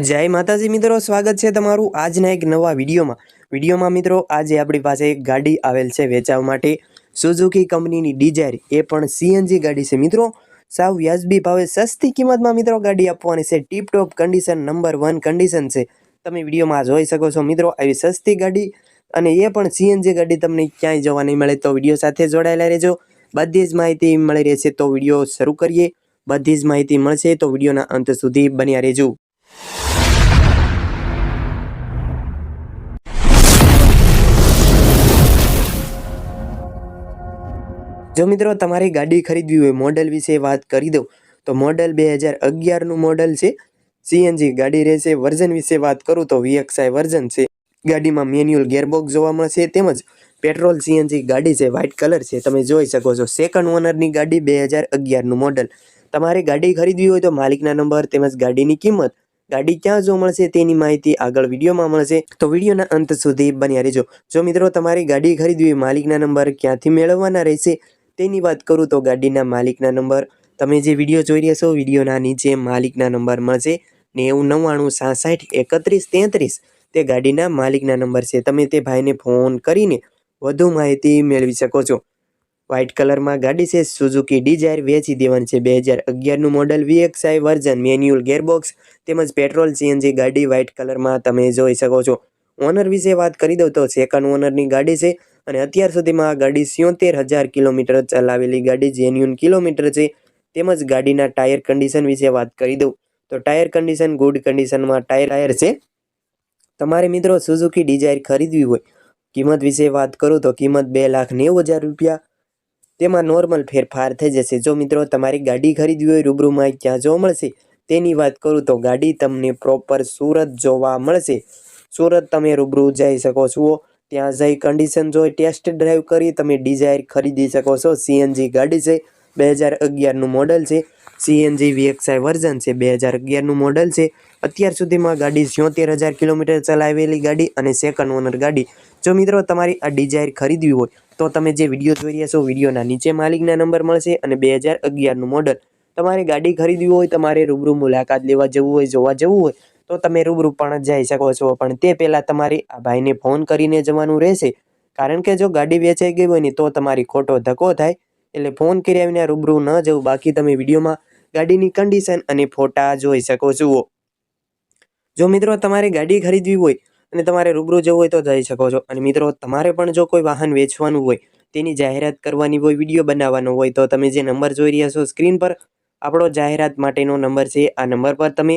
જય માતાજી મિત્રો, સ્વાગત છે તમારું આજના એક નવા વિડીયોમાં. વિડીયોમાં મિત્રો, આજે આપણી પાસે એક ગાડી આવેલ છે વેચાવ માટે. સુઝુકી કંપનીની ડિઝાયર, એ પણ સીએનજી ગાડી છે મિત્રો. સાવ વ્યાજબી ભાવે, સસ્તી કિંમતમાં મિત્રો ગાડી આપવાની છે. Tip top condition number one condition છે. તમે વિડીયોમાં જોઈ શકો છો મિત્રો, આવી સસ્તી ગાડી. અને એ પણ સીએનજી ગાડી તમને ક્યાંય જોવા નહીં મળે તો વીડિયો સાથે જોડાયેલા રહેજો. બધી જ માહિતી મળી રહેશે તો વીડિયો શરૂ કરીએ. બધી જ માહિતી મળશે તો વિડીયોના અંત સુધી બન્યા રહેજો. જો મિત્રો તમારી ગાડી ખરીદવી હોય મોડલ વિશે વાત કરી દઉં, તો મોડલ બે હજાર અગિયારનું મોડલ છે સીએનજી ગાડી રહેશે વર્ઝન વિશે વાત કરું તો વીએક્સઆઈ વર્ઝન છે. ગાડીમાં મેન્યુઅલ ગેરબોક્સ જોવા મળશે, તેમજ પેટ્રોલ સીએનજી ગાડી છે વ્હાઇટ કલર છે. તમે જોઈ શકો છો સેકન્ડ ઓનરની ગાડી બે હજાર અગિયારનું મોડલ તમારે ગાડી ખરીદવી હોય તો માલિકના નંબર તેમજ ગાડીની કિંમત, ગાડી ક્યાં જો મળશે તેની માહિતી આગળ વિડીયોમાં મળશે. તો વિડીયોના અંત સુધી બન્યા રહેજો. જો મિત્રો તમારી ગાડી ખરીદવી માલિકના નંબર ક્યાંથી મેળવવાના રહેશે તેની વાત કરું તો ગાડીના માલિકના નંબર. તમે જે વીડિયો જોઈ રહ્યા છો, વિડીયોના નીચે માલિકના નંબર મળશે. નેવું, નવ્વાણું, સાસઠ, એકત્રીસ, તેત્રીસ તે ગાડીના માલિકના નંબર છે. તમે તે ભાઈને ફોન કરીને વધુ માહિતી મેળવી શકો છો. વ્હાઇટ કલરમાં ગાડી છે સુઝુકી ડિઝાયર વેચી દેવાની છે. બે હજાર અગિયારનું model VXI version manual gearbox તેમજ પેટ્રોલ સીએનજી ગાડી વ્હાઇટ કલરમાં તમે જોઈ શકો છો. ઓનર વિશે વાત કરી દઉં તો સેકન્ડ ઓનરની ગાડી છે. અને અત્યાર સુધીમાં આ ગાડી સિત્તેર હજાર કિલોમીટર ચલાવેલી ગાડી જેન્યુન કિલોમીટર છે. તેમજ ગાડીના ટાયર કન્ડિશન વિશે વાત કરી દઉં. તો ટાયર કન્ડિશન ગુડ કન્ડિશનમાં ટાયર ટાયર છે. તમારે મિત્રો સુઝુકી ડિઝાયર ખરીદવી હોય, કિંમત વિશે વાત કરું તો કિંમત બે લાખ નેવું હજાર રૂપિયા. તેમાં નોર્મલ ફેરફાર થઈ જશે. જો મિત્રો તમારી ગાડી ખરીદવી હોય રૂબરૂમાં ક્યાં જોવા મળશે, તેની વાત કરું તો ગાડી તમને પ્રોપર સુરત જોવા મળશે. સુરત તમે રૂબરૂ જઈ શકો છો. ત્યાં જઈ કન્ડિશન જોઈ ટેસ્ટ ડ્રાઈવ કરી, તમે ડિઝાયર ખરીદી શકો છો. સીએનજી ગાડી છે, બે હજાર અગિયારનું મોડલ છે. સીએનજી વીએક્સઆઈ વર્ઝન છે, બે હજાર અગિયારનું મોડલ છે. અત્યાર સુધીમાં ગાડી સિયોતેર હજાર કિલોમીટર ચલાવેલી ગાડી અને સેકન્ડ ઓનર ગાડી. જો મિત્રો તમારી આ ડિઝાયર ખરીદવી હોય, તો તમે જે વીડિયો જોઈ રહ્યા છો, વિડીયોના નીચે માલિકના નંબર મળશે અને બે હજાર અગિયારનું મોડલ તમારે ગાડી ખરીદવી હોય, તમારે રૂબરૂ મુલાકાત લેવા જવું હોય, જોવા જવું હોય તો તમે રૂબરૂ પણ જઈ શકો છો. પણ તે પહેલાં તમારી આ ભાઈને ફોન કરીને જવાનું રહેશે. કારણ કે જો ગાડી વેચાઈ ગઈ હોય ને તો તમારી ખોટો ધક્કો થાય. એટલે ફોન કરી આવીને રૂબરૂ ન જવું. બાકી તમે વિડીયોમાં ગાડીની કન્ડિશન અને ફોટા જોઈ શકો છો. જો મિત્રો તમારે ગાડી ખરીદવી હોય અને તમારે રૂબરૂ જવું હોય તો જઈ શકો છો. અને મિત્રો તમારે પણ જો કોઈ વાહન વેચવાનું હોય, તેની જાહેરાત કરવાની હોય, વીડિયો બનાવવાનો હોય, તો તમે જે નંબર જોઈ રહ્યા છો, સ્ક્રીન પર આપણો જાહેરાત માટેનો નંબર છે. આ નંબર પર તમે